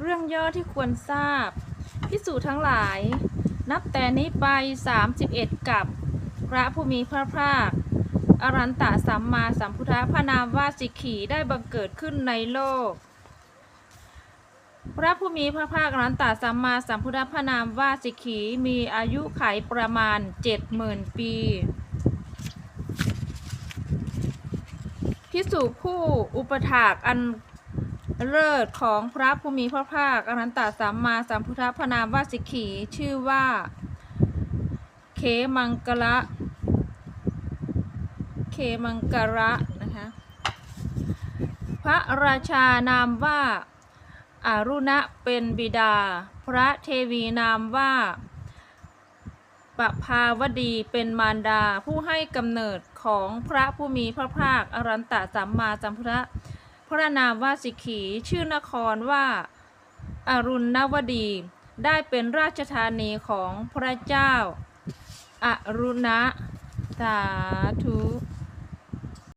เรื่องย่อที่ควรทราบ พิสูจน์ทั้งหลาย นับแต่นี้ไป 31 กับ พระผู้มีพระภาค อรันตะสัมมาสัมพุทธพระนามว่าสิกขีได้บังเกิดขึ้นในโลก พระผู้มีพระภาคอรันตะสัมมาสัมพุทธพระนามว่าสิกขีมีอายุไขประมาณ 70,000 ปีพิสูจผู้อุปถากอัน เลิศของพระผู้มีพระภาคอรันตสัมมาสัมพุทธพนามว่าสิกขีชื่อว่าเขมังกระเคมังกระนะคะพระราชานามว่าอารุณะเป็นบิดา พระเทวีนามว่าปภาวดีเป็นมารดาผู้ให้กำเนิดของพระผู้มีพระภาคอรันตสัมมาสัมพุทธ พระนามว่าสิขี ชื่อนครว่าอารุณนวดี ได้เป็นราชธานีของพระเจ้าอารุณะสาธุ